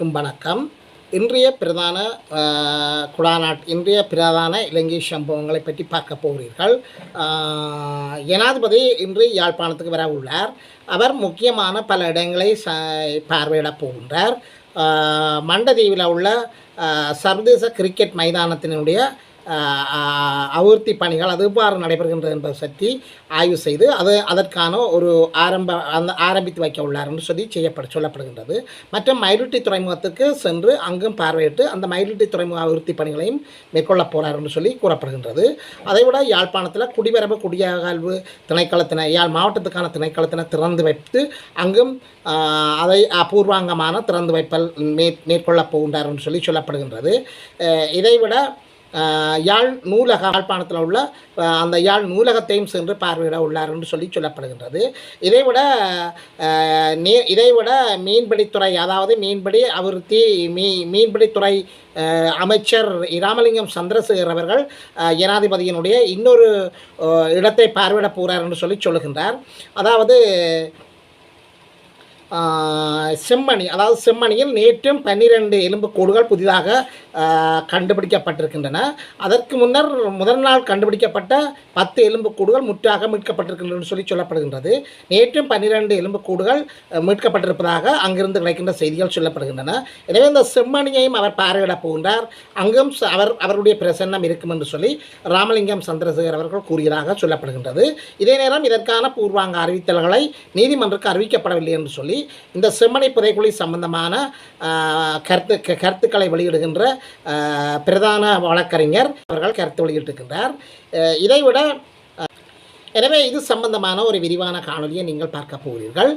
அனைவருக்கும் வணக்கம். இன்றைய பிரதான குடாநாட் இன்றைய பிரதான இலங்கை சம்பவங்களை பற்றி பார்க்க போகிறீர்கள். ஜனாதிபதி இன்று யாழ்ப்பாணத்துக்கு வர உள்ளார். அவர் முக்கியமான பல இடங்களை ச பார்வையிட போகின்றார். மண்டதீவில் உள்ள சர்வதேச கிரிக்கெட் மைதானத்தினுடைய ஆஹ், பணிகள் அது எவ்வாறு நடைபெறுகின்றது என்பதை பற்றி ஆய்வு செய்து அது அதற்கான ஒரு ஆரம்ப அந்த ஆரம்பித்து வைக்க உள்ளார் என்று சொல்லி செய்யப்பட சொல்லப்படுகின்றது. மற்றும் மயிலுட்டி துறைமுகத்துக்கு சென்று அங்கும் பார்வையிட்டு அந்த மயிலுட்டி துறைமுக அபிவிருத்தி பணிகளையும் மேற்கொள்ள போகிறார் என்று சொல்லி கூறப்படுகின்றது. அதைவிட யாழ்ப்பாணத்தில் குடிவரவு குடியகழ்வு திணைக்களத்தினை யாழ் மாவட்டத்துக்கான திணைக்களத்தினை திறந்து வைத்து அங்கும் அதை அபூர்வாங்கமான திறந்து வைப்பல் மே மேற்கொள்ளப் போகின்றார் என்று சொல்லி சொல்லப்படுகின்றது. இதைவிட யாழ் நூலக யாழ்ப்பாணத்தில் உள்ள அந்த யாழ் நூலகத்தையும் சென்று பார்வையிட உள்ளார் என்று சொல்லி சொல்லப்படுகின்றது. இதைவிட ஆஹ், நீ இதைவிட மீன்பிடித்துறை அதாவது மீன்பிடி அபிவிருத்தி மீ மீன்பிடித்துறை அமைச்சர் இராமலிங்கம் சந்திரசேகர் அவர்கள் ஜனாதிபதியினுடைய இன்னொரு இடத்தை பார்வையிட போகிறார் என்று சொல்லி சொல்லுகின்றார். அதாவது செம்மணி அதாவது செம்மணியில் நேற்றும் பன்னிரண்டு கோடுகள் புதிதாக கண்டுபிடிக்கப்பட்டிருக்கின்றன. அதற்கு முன்னர் முதல் நாள் கண்டுபிடிக்கப்பட்ட பத்து எலும்புக்கூடுகள் முற்றாக மீட்கப்பட்டிருக்கின்றன சொல்லி சொல்லப்படுகின்றது. நேற்றும் பன்னிரண்டு எலும்புக்கூடுகள் மீட்கப்பட்டிருப்பதாக அங்கிருந்து கிடைக்கின்ற செய்திகள் சொல்லப்படுகின்றன. எனவே இந்த செம்மணியையும் அவர் பார்வையிடப் போகின்றார். அங்கும் அவர் அவருடைய பிரசன்னம் இருக்கும் என்று சொல்லி ராமலிங்கம் சந்திரசேகர் அவர்கள் கூறியதாக சொல்லப்படுகின்றது. இதே நேரம் இதற்கான பூர்வாங்க அறிவித்தல்களை நீதிமன்றத்துக்கு அறிவிக்கப்படவில்லை என்று சொல்லி இந்த செம்மணி புதைக்குழி சம்பந்தமான கருத்து க- கருத்துக்களை வெளியிடுகின்ற பிரதான வழக்கறிஞர் அவர்கள் கருத்து வெளியிட்டிருக்கின்றார். இதைவிட எனவே இது சம்பந்தமான ஒரு விரிவான காணொலியை நீங்கள் பார்க்க போகிறீர்கள்.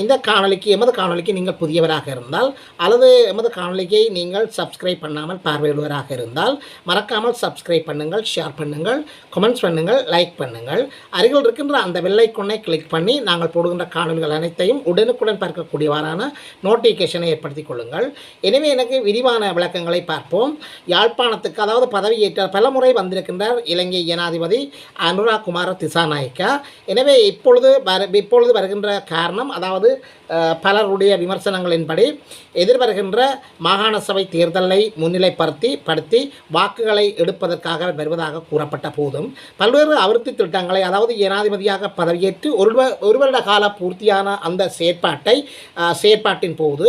இந்த காணொலிக்கு எமது காணொலிக்கு நீங்கள் புதியவராக இருந்தால் அல்லது எமது காணொலிக்கை நீங்கள் சப்ஸ்கிரைப் பண்ணாமல் பார்வையிடுவராக இருந்தால் மறக்காமல் சப்ஸ்கிரைப் பண்ணுங்கள் ஷேர் பண்ணுங்கள் கமெண்ட்ஸ் பண்ணுங்கள் லைக் பண்ணுங்கள். அருகில் இருக்கின்ற அந்த வெள்ளைக்கொன்னை கிளிக் பண்ணி நாங்கள் போடுகின்ற காணொலிகள் அனைத்தையும் உடனுக்குடன் பார்க்கக்கூடியவாறான நோட்டிஃபிகேஷனை ஏற்படுத்திக் கொள்ளுங்கள். எனவே எனக்கு விரிவான விளக்கங்களை பார்ப்போம். யாழ்ப்பாணத்துக்கு அதாவது பதவியேற்ற பல முறை வந்திருக்கின்றார் இலங்கை ஜனாதிபதி அனுராக் குமார திசா திசாநாயக்கா எனவே இப்பொழுது வர இப்பொழுது வருகின்ற காரணம் அதாவது பலருடைய விமர்சனங்களின்படி எதிர்வருகின்ற மாகாண சபை தேர்தலை முன்னிலைப்படுத்தி படுத்தி வாக்குகளை எடுப்பதற்காக வருவதாக கூறப்பட்ட போதும் பல்வேறு அபிவிருத்தி திட்டங்களை அதாவது ஜனாதிபதியாக பதவியேற்று ஒரு ஒரு வருட கால பூர்த்தியான அந்த செயற்பாட்டை செயற்பாட்டின் போது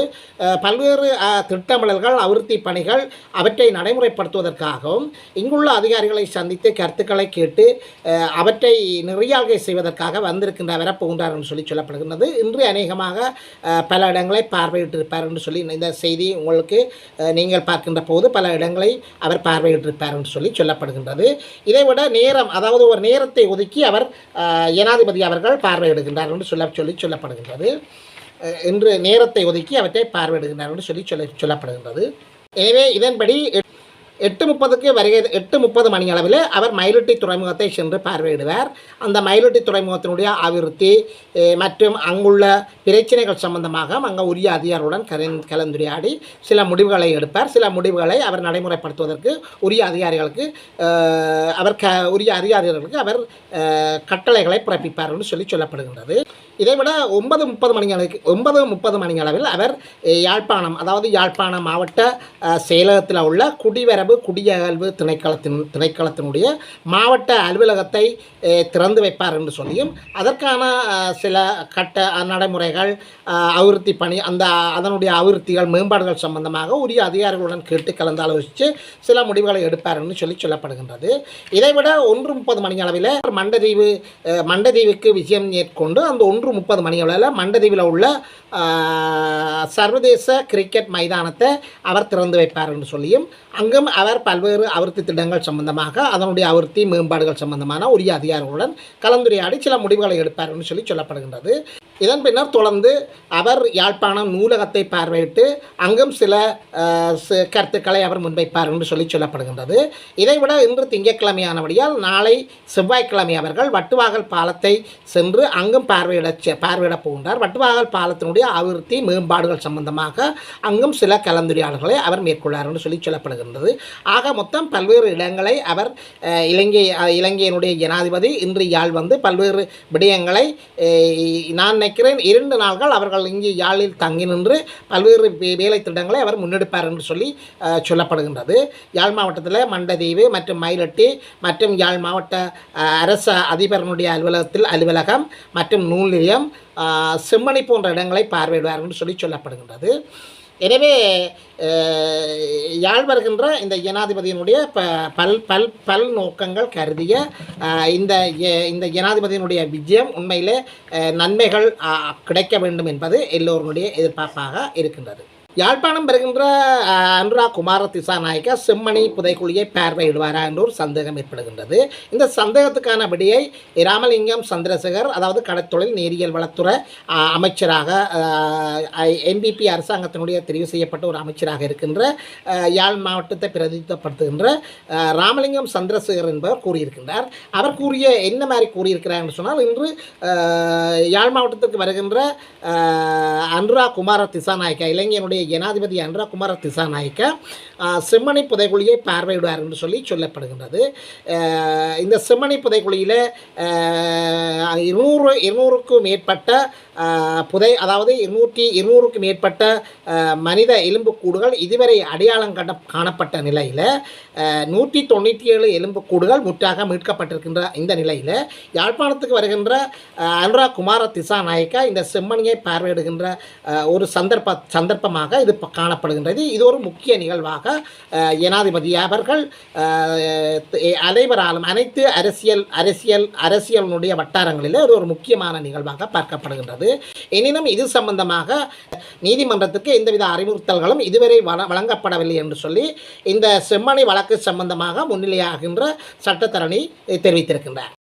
பல்வேறு திட்டமிடல்கள் அபிவிருத்தி பணிகள் அவற்றை நடைமுறைப்படுத்துவதற்காகவும் இங்குள்ள அதிகாரிகளை சந்தித்து கருத்துக்களை கேட்டு அவற்றை அவற்றை செய்வதற்காக வந்திருக்கின்ற வரப்போகின்றார் என்று சொல்லி சொல்லப்படுகின்றது. இன்று அநேகமாக பல இடங்களை பார்வையிட்டிருப்பார் என்று சொல்லி இந்த செய்தி உங்களுக்கு நீங்கள் பார்க்கின்ற போது பல இடங்களை அவர் பார்வையிட்டிருப்பார் என்று சொல்லி சொல்லப்படுகின்றது. இதைவிட நேரம் அதாவது ஒரு நேரத்தை ஒதுக்கி அவர் ஏனாதிபதி ஜனாதிபதி அவர்கள் பார்வையிடுகின்றார் என்று சொல்ல சொல்லி சொல்லப்படுகின்றது. என்று இன்று நேரத்தை ஒதுக்கி அவற்றை பார்வையிடுகின்றார் என்று சொல்லி சொல்ல சொல்லப்படுகின்றது. எனவே இதன்படி எட்டு முப்பதுக்கு வருகை எட்டு முப்பது மணி அளவில் அவர் மயிலொட்டி துறைமுகத்தை சென்று பார்வையிடுவார். அந்த மயிலொட்டி துறைமுகத்தினுடைய அபிவிருத்தி மற்றும் அங்குள்ள பிரச்சனைகள் சம்பந்தமாக அங்கே உரிய அதிகாரிகளுடன் கலந் கலந்துரையாடி சில முடிவுகளை எடுப்பார். சில முடிவுகளை அவர் நடைமுறைப்படுத்துவதற்கு உரிய அதிகாரிகளுக்கு அவர் க உரிய அதிகாரிகளுக்கு அவர் கட்டளைகளை பிறப்பிப்பார் என்று சொல்லி சொல்லப்படுகின்றது. இதைவிட ஒன்பது முப்பது மணி அளவுக்கு ஒன்பது முப்பது மணி அளவில் அவர் யாழ்ப்பாணம் அதாவது யாழ்ப்பாணம் மாவட்ட செயலகத்தில் உள்ள குடிவரவு குடியகழ்வு திணைக்களத்தின் திணைக்களத்தினுடைய மாவட்ட அலுவலகத்தை திறந்து வைப்பார் என்று சொல்லியும் அதற்கான சில கட்ட நடைமுறைகள் அபிவிருத்தி பணி அந்த அதனுடைய அபிவிருத்திகள் மேம்பாடுகள் சம்பந்தமாக உரிய அதிகாரிகளுடன் கேட்டு கலந்து ஆலோசித்து சில முடிவுகளை எடுப்பார் என்று சொல்லி சொல்லப்படுகின்றது. இதைவிட ஒன்று முப்பது மணி அளவில் மண்டதீவு மண்டதீவுக்கு விஜயம் மேற்கொண்டு அந்த ஒன்று முப்பது மணி அளவில் மண்டதீவில் உள்ள ஆஹ், சர்வதேச கிரிக்கெட் மைதானத்தை அவர் திறந்து வைப்பார் என்று சொல்லியும் அங்கும் அவர் பல்வேறு அவருத்தி திட்டங்கள் சம்பந்தமாக அதனுடைய அவருத்தி மேம்பாடுகள் சம்பந்தமான உரிய அதிகாரிகளுடன் கலந்துரையாடி சில முடிவுகளை எடுப்பார் என்று சொல்லி சொல்லப்படுகின்றது. இதன் பின்னர் தொடர்ந்து அவர் யாழ்ப்பாணம் நூலகத்தை பார்வையிட்டு அங்கும் சில ச- கருத்துக்களை அவர் முன்வைப்பார் என்று சொல்லி சொல்லப்படுகின்றது. இதைவிட இன்று திங்கட்கிழமையானபடியால் நாளை செவ்வாய்க்கிழமை அவர்கள் வட்டுவாகல் பாலத்தை சென்று அங்கும் பார்வையிட செ- பார்வையிடப் போகின்றார். வட்டுவாகல் பாலத்தினுடைய அபிவிருத்தி மேம்பாடுகள் சம்பந்தமாக அங்கும் சில கலந்துரையாடல்களை அவர் மேற்கொள்ளார் என்று சொல்லி சொல்லப்படுகின்றது. ஆக மொத்தம் பல்வேறு இடங்களை அவர் இலங்கை இலங்கையினுடைய ஜனாதிபதி இன்று யாழ் வந்து பல்வேறு விடயங்களை நான் நினைக்கிறேன். இரண்டு நாள்கள் அவர்கள் இங்கே யாழில் தங்கி நின்று பல்வேறு வே- வேலை திட்டங்களை அவர் முன்னெடுப்பார் என்று சொல்லி சொல்லப்படுகின்றது. யாழ் மாவட்டத்தில் மண்டதீவு மற்றும் மயிலட்டி மற்றும் யாழ் மாவட்ட அரச அதிபரனுடைய அலுவலகத்தில் அலுவலகம் மற்றும் நூல் நிலையம் செம்மணி போன்ற இடங்களை பார்வையிடுவார் என்று சொல்லி சொல்லப்படுகின்றது. எனவே யாழ் வருகின்ற இந்த ஜனாதிபதியினுடைய ப பல் பல் பல் நோக்கங்கள் கருதிய இந்த இந்த ஜனாதிபதியினுடைய விஜயம் உண்மையிலே நன்மைகள் கிடைக்க வேண்டும் என்பது எல்லோருடைய எதிர்பார்ப்பாக இருக்கின்றது. யாழ்ப்பாணம் வருகின்ற அனுராக் குமார திசாநாயக்க செம்மணி புதைக்குழியை பார்வையிடுவாரா என்ற ஒரு சந்தேகம் ஏற்படுகின்றது. இந்த சந்தேகத்துக்கான விடையை ராமலிங்கம் சந்திரசேகர் அதாவது கடற்தொழில் நீரியல் வளத்துறை அமைச்சராக என்பிபி அரசாங்கத்தினுடைய தெரிவு செய்யப்பட்ட ஒரு அமைச்சராக இருக்கின்ற யாழ் மாவட்டத்தை பிரதிநிதித்துவப்படுத்துகின்ற ராமலிங்கம் சந்திரசேகர் என்பவர் கூறியிருக்கின்றார். அவர் கூறிய என்ன மாதிரி கூறியிருக்கிறார் என்று சொன்னால் இன்று யாழ் மாவட்டத்துக்கு வருகின்ற அனுராக் அனுரா குமார திசாநாயக்கா இலங்கையினுடைய ஜனாதிபதி அனுரா குமார திசாநாயக்க செம்மணி புதைக்குழியை பார்வையிடுவார் என்று சொல்லி சொல்லப்படுகின்றது. இந்த செம்மணி புதைக்குழியில் இருநூறு இருநூறுக்கும் மேற்பட்ட புதை அதாவது இருநூற்றி இருநூறுக்கு மேற்பட்ட மனித எலும்புக்கூடுகள் இதுவரை அடையாளம் கண்ட காணப்பட்ட நிலையில் நூற்றி தொண்ணூற்றி ஏழு எலும்புக்கூடுகள் முற்றாக மீட்கப்பட்டிருக்கின்ற இந்த நிலையில் யாழ்ப்பாணத்துக்கு வருகின்ற அஹ், அனுராக் குமார திசாநாயக்கா இந்த செம்மணியை பார்வையிடுகின்ற ஒரு சந்தர்ப்ப சந்தர்ப்பமாக இது காணப்படுகின்றது. இது ஒரு முக்கிய நிகழ்வாக ஜனாதிபதி அவர்கள் அனைவராலும் அனைத்து அரசியல் அரசியல் அரசியலினுடைய வட்டாரங்களில் இது ஒரு முக்கியமான நிகழ்வாக பார்க்கப்படுகின்றது. எனினும் இது சம்பந்தமாக நீதிமன்றத்துக்கு எந்தவித அறிவுறுத்தல்களும் இதுவரை வழங்கப்படவில்லை என்று சொல்லி இந்த செம்மனை வழக்கு சம்பந்தமாக முன்னிலையாகின்ற சட்டத்தரணி தெரிவித்திருக்கின்றார்.